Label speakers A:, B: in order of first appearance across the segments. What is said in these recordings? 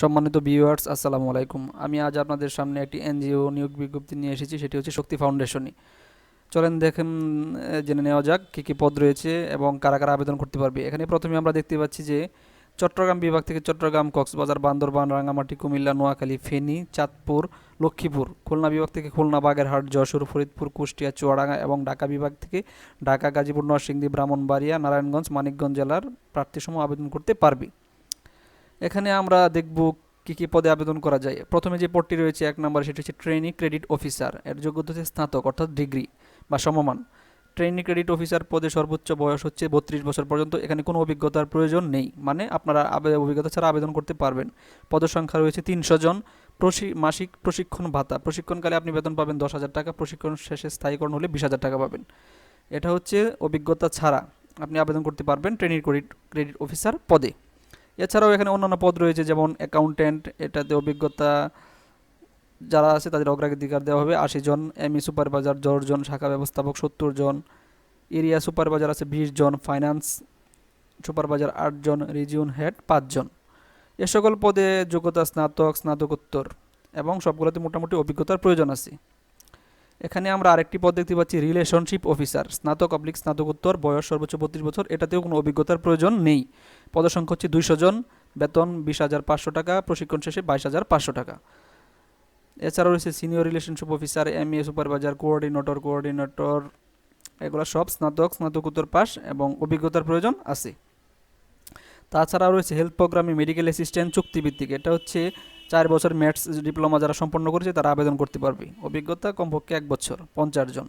A: সম্মানিত ভিউয়ার্স আসসালামু আলাইকুম। আমি আজ আপনাদের সামনে একটি এনজিও নিয়োগ বিজ্ঞপ্তি নিয়ে এসেছি, সেটি হচ্ছে শক্তি ফাউন্ডেশনই। চলেন দেখেন জেনে নেওয়া যাক কী কী পদ রয়েছে এবং কারা কারা আবেদন করতে পারবে। এখানে প্রথমে আমরা দেখতে পাচ্ছি যে চট্টগ্রাম বিভাগ থেকে চট্টগ্রাম, কক্সবাজার, বান্দরবান রাঙামাটি কুমিল্লা, নোয়াখালী, ফেনী, চাঁদপুর, লক্ষ্মীপুর, খুলনা বিভাগ থেকে খুলনা, বাগেরহাট, যশোর, ফরিদপুর, কুষ্টিয়া, চুয়াডাঙ্গা এবং ঢাকা বিভাগ থেকে ঢাকা, গাজীপুর, নরসিংদী, ব্রাহ্মণবাড়িয়া, নারায়ণগঞ্জ, মানিকগঞ্জ জেলার প্রার্থীসমূহ আবেদন করতে পারবে। এখানে আমরা দেখব কি কি পদে আবেদন করা যায়। প্রথমে যে পদটি রয়েছে, এক নম্বর সেটি হচ্ছে ট্রেনি ক্রেডিট অফিসার এর যোগ্যতা হচ্ছে স্নাতক, অর্থাৎ ডিগ্রি বা সমমান। ট্রেনি ক্রেডিট অফিসার পদে সর্বোচ্চ বয়স হচ্ছে বত্রিশ বছর পর্যন্ত, এখানে কোনো অভিজ্ঞতার প্রয়োজন নেই। মানে আপনারা অভিজ্ঞতা ছাড়া আবেদন করতে পারবেন। পদের সংখ্যা রয়েছে তিনশো জন। প্রশি, মাসিক প্রশিক্ষণ ভাতা। প্রশিক্ষণকালে আপনি বেতন পাবেন দশ হাজার টাকা, প্রশিক্ষণ শেষে স্থায়ীকরণ হলে বিশ হাজার টাকা পাবেন। এটা হচ্ছে অভিজ্ঞতা ছাড়া আপনি আবেদন করতে পারবেন ট্রেনিং ক্রেডিট ক্রেডিট অফিসার পদে। এছাড়াও এখানে অন্যান্য পদ রয়েছে, যেমন অ্যাকাউন্ট্যান্ট এটাতে অভিজ্ঞতা যারা আছে তাদের অগ্রাধিকার দেওয়া হবে, আশি জন এমই সুপারভাইজার জন, শাখা ব্যবস্থাপক সত্তর জন এরিয়া সুপারভাইজার আছে বিশ জন ফাইন্যান্স সুপারভাইজার আট জন রিজিয়ন হেড পাঁচজন এ সকল পদে যোগ্যতা স্নাতক, স্নাতকোত্তর এবং সবগুলোতে মোটামুটি অভিজ্ঞতার প্রয়োজন আছে। এখানে আমরা আরেকটি পদ দেখতে পাচ্ছি রিলেশনশিপ অফিসার স্নাতক অবলিক স্নাতকোত্তর, বয়স সর্বোচ্চ বত্রিশ বছর। এটাতেও কোনো অভিজ্ঞতার প্রয়োজন নেই। পদসংখ্যা হচ্ছে দুইশো জন, বেতন বিশ হাজার পাঁচশো টাকা, প্রশিক্ষণ শেষে বাইশ হাজার পাঁচশো টাকা। এছাড়াও রয়েছে senior relationship officer M A supervisor coordinator coordinator এগুলো সব স্নাতক, স্নাতকোত্তর পাস এবং অভিজ্ঞতার প্রয়োজন আছে। তাছাড়াও রয়েছে হেলথ প্রোগ্রামে মেডিকেল অ্যাসিস্ট্যান্ট চুক্তিভিত্তিক। এটা হচ্ছে চার বছর ম্যাথস ডিপ্লোমা যারা সম্পন্ন করেছে, তারা আবেদন করতে পারবে। অভিজ্ঞতা কমপক্ষে এক বছর, পঞ্চাশ জন।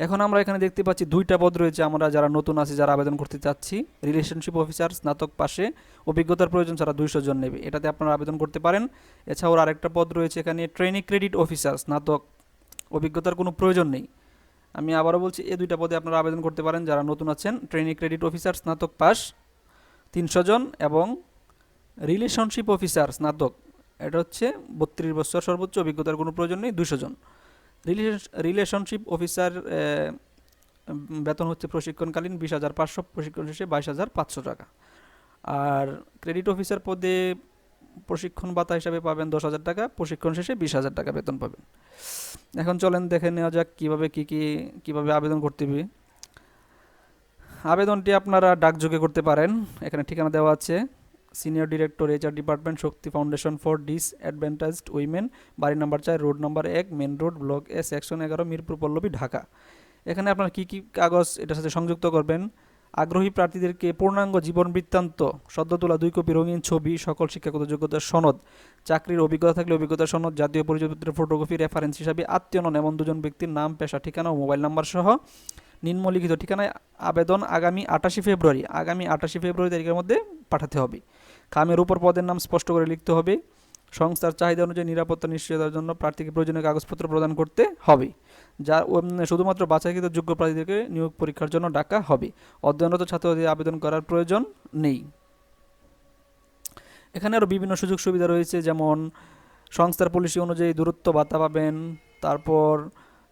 A: এখন আমরা এখানে দেখতে পাচ্ছি দুইটা পদ রয়েছে। আমরা যারা নতুন আছি, যারা আবেদন করতে চাচ্ছি রিলেশনশিপ অফিসার স্নাতক পাশে, অভিজ্ঞতার প্রয়োজন ছাড়া দুইশো জন নেবে। এটাতে আপনারা আবেদন করতে পারেন। এছাড়াও আরেকটা পদ রয়েছে এখানে ট্রেনিং ক্রেডিট অফিসার স্নাতক। অভিজ্ঞতার কোনো প্রয়োজন নেই। আমি আবারও বলছি এই দুইটা পদে আপনারা আবেদন করতে পারেন। যারা নতুন আছেন ট্রেনিং ক্রেডিট অফিসার স্নাতক পাস তিনশো জন এবং রিলেশনশিপ অফিসার স্নাতক। এটা হচ্ছে বত্রিশ বছর সর্বোচ্চ অভিজ্ঞতার কোনো প্রয়োজন নেই দুশো জন। রিলেশনশিপ অফিসার বেতন হচ্ছে প্রশিক্ষণকালীন বিশ হাজার পাঁচশো, প্রশিক্ষণ শেষে বাইশ হাজার পাঁচশো টাকা। আর ক্রেডিট অফিসার পদে প্রশিক্ষণ ভাতা হিসাবে পাবেন দশ হাজার টাকা, প্রশিক্ষণ শেষে বিশ হাজার টাকা বেতন পাবেন। এখন চলেন দেখে নেওয়া যাক কীভাবে কী কী, কীভাবে আবেদন করতে হবে। আবেদনটি আপনারা ডাকযোগে করতে পারেন, এখানে ঠিকানা দেওয়া আছে। Senior director, HR department, Shakti foundation for disadvantaged women. বাড়ি নাম্বার চার, রোড নাম্বার এক main road, block A, section এগারো, মিরপুর, পল্লবী, ঢাকা। এখানে আপনার কী কী কাগজ এটার সাথে সংযুক্ত করবেন? আগ্রহী প্রার্থীদেরকে পূর্ণাঙ্গ জীবন বৃত্তান্ত সদ্য তোলা দুই কপি রঙিন ছবি, সকল শিক্ষাগত যোগ্যতার সনদ, চাকরির অভিজ্ঞতা থাকলে অভিজ্ঞতার সনদ, জাতীয় পরিচয়পত্রের ফটোকপি রেফারেন্স হিসাবে আত্মীয় নন এমন দুজন ব্যক্তির নাম, পেশা, ঠিকানা ও মোবাইল নাম্বার সহ নিম্নলিখিত ঠিকানায় আবেদন আগামী আটাশি ফেব্রুয়ারি। আগামী আটাশি ফেব্রুয়ারি তারিখের মধ্যে পাঠাতে হবে। খামের উপর পদের নাম স্পষ্ট করে লিখতে হবে। সংস্থার চাহিদা অনুযায়ী নিরাপত্তা নিশ্চয়তার জন্য প্রার্থীকে প্রয়োজনীয় কাগজপত্র প্রদান করতে হবে, যা শুধুমাত্র বাছাইকৃত যোগ্য প্রার্থীদেরকে নিয়োগ পরীক্ষার জন্য ডাকা হবে। অধ্যয়নরত ছাত্রদের আবেদন করার প্রয়োজন নেই। এখানে আরও বিভিন্ন সুযোগ সুবিধা রয়েছে, যেমন সংস্থার পলিসি অনুযায়ী দূরত্ব ভাতা পাবেন, তারপর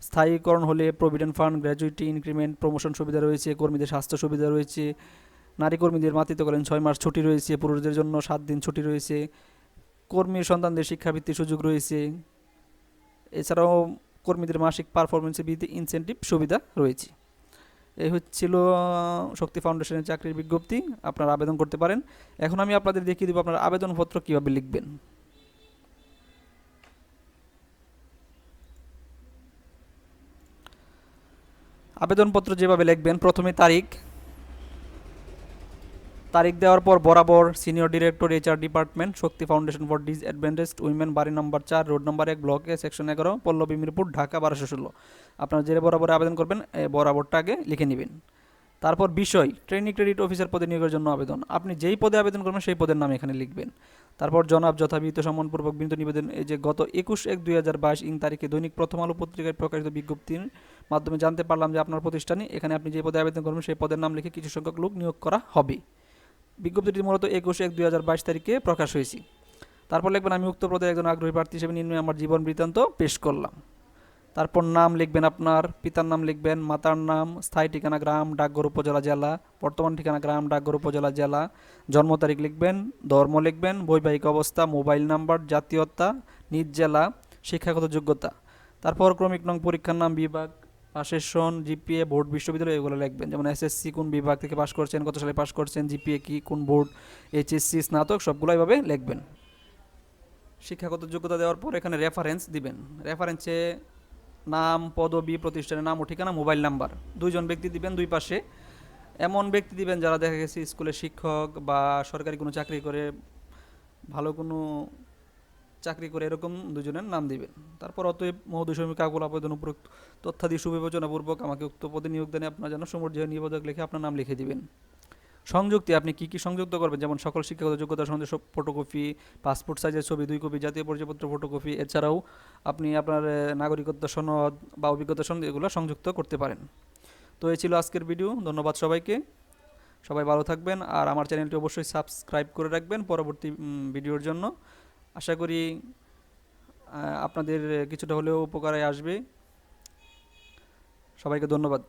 A: স্থায়ীকরণ হলে provident fund, gratuity, increment, promotion সুবিধা রয়েছে, কর্মীদের স্বাস্থ্য সুবিধা রয়েছে নারী কর্মীদের মাতৃত্বকালীন ছয় মাস ছুটি রয়েছে, পুরুষদের জন্য সাত দিন ছুটি রয়েছে কর্মীর সন্তানদের শিক্ষাবৃত্তির সুযোগ রয়েছে। এছাড়াও কর্মীদের মাসিক পারফরমেন্সের ভিত্তি ইনসেন্টিভ সুবিধা রয়েছে। এই হচ্ছিল শক্তি ফাউন্ডেশনের চাকরির বিজ্ঞপ্তি। আপনারা আবেদন করতে পারেন। এখন আমি আপনাদের দেখিয়ে দেবো আপনার আবেদনপত্র কীভাবে লিখবেন। আবেদনপত্র যেভাবে লিখবেন, প্রথমে তারিখ তারিখ দেওয়ার পর বরাবর senior director, HR department, Shakti foundation for disadvantaged women, বাড়ি নম্বর চার, রোড নম্বর এক, ব্লক সেকশন এগারো, পল্লবী মিরপুর, ঢাকা বারোশো ষোলো। আপনারা যে বরাবর আবেদন করবেন বরাবরটা আগে লিখে নেবেন। তারপর বিষয়, ট্রেনিং ক্রেডিট অফিসার পদে নিয়োগের জন্য আবেদন। আপনি যেই পদে আবেদন করবেন, সেই পদের নাম এখানে লিখবেন। তারপর জনাব যথাবিহিত সম্মানপূর্বক বিনীত নিবেদন, এই যে গত একুশ এক দুই হাজার বাইশ ইং তারিখে দৈনিক প্রথম আলো পত্রিকায় প্রকাশিত বিজ্ঞপ্তির মাধ্যমে জানতে পারলাম যে আপনার প্রতিষ্ঠানে এখানে আপনি যে পদে আবেদন করবেন, সেই পদের নাম লিখে কিছু সংখ্যক লোক নিয়োগ করা হবে। বিজ্ঞপ্তিটি মূলত একুশে এক দুই হাজার বাইশ তারিখে প্রকাশ হয়েছে। তারপর লিখবেন, আমি উক্ত পদে একজন আগ্রহী প্রার্থী হিসেবে নিম্নে আমার জীবন বৃত্তান্ত পেশ করলাম। তারপর নাম লিখবেন আপনার, পিতার নাম লিখবেন, মাতার নাম, স্থায়ী ঠিকানা গ্রাম, ডাকঘর উপজেলা, জেলা, বর্তমান ঠিকানা গ্রাম, ডাকঘর উপজেলা, জেলা, জন্ম তারিখ লিখবেন, ধর্ম লিখবেন, বৈবাহিক অবস্থা, মোবাইল নাম্বার, জাতীয়তা, নিজ জেলা, শিক্ষাগত যোগ্যতা। তারপর ক্রমিক নং পরীক্ষার নাম বিভাগ পাশের সন জিপিএ, বোর্ড, বিশ্ববিদ্যালয়, এগুলো লিখবেন। যেমন এসএসসি কোন বিভাগ থেকে পাশ করছেন, কত সালে পাশ করছেন, জিপিএ কি, কোন বোর্ড, এইচএসসি, স্নাতক সবগুলো এইভাবে লিখবেন। শিক্ষাগত যোগ্যতা দেওয়ার পর এখানে রেফারেন্স দিবেন। রেফারেন্সে নাম, পদবি, প্রতিষ্ঠানের নাম ও ঠিকানা মোবাইল নাম্বার দুইজন ব্যক্তি দিবেন দুই পাশে। এমন ব্যক্তি দিবেন যারা দেখা গেছে স্কুলে শিক্ষক বা সরকারি কোনো চাকরি করে, ভালো কোনো চাকরি করে এরকম দুজনের নাম দিবেন। তারপর অতএব মহোদয় শ্রমিক কাকুল আবেদন উপরোক্ত তথ্যাদি সুবিবেচনাপূর্বক আমাকে উক্ত পদে নিয়োগ দেন, আপনার যেন সমর্জিত নিবেদক লিখে আপনার নাম লিখে দিবেন। সংযুক্তি, আপনি কি কি সংযুক্ত করবেন? যেমন সকল শিক্ষাগত যোগ্যতা সব ফটোকপি পাসপোর্ট সাইজের ছবি, দুই কপি জাতীয় পরিচয়পত্র ফটোকপি এছাড়াও আপনি আপনার নাগরিকত্ব সনদ বা অভিজ্ঞতা সনদ এগুলো সংযুক্ত করতে পারেন। তো এই ছিল আজকের ভিডিও ধন্যবাদ সবাইকে। সবাই ভালো থাকবেন, আর আমার চ্যানেলটি অবশ্যই সাবস্ক্রাইব করে রাখবেন পরবর্তী ভিডিওর জন্য। আশা করি আপনাদের কিছুটা হলেও উপকারে আসবে। সবাইকে ধন্যবাদ।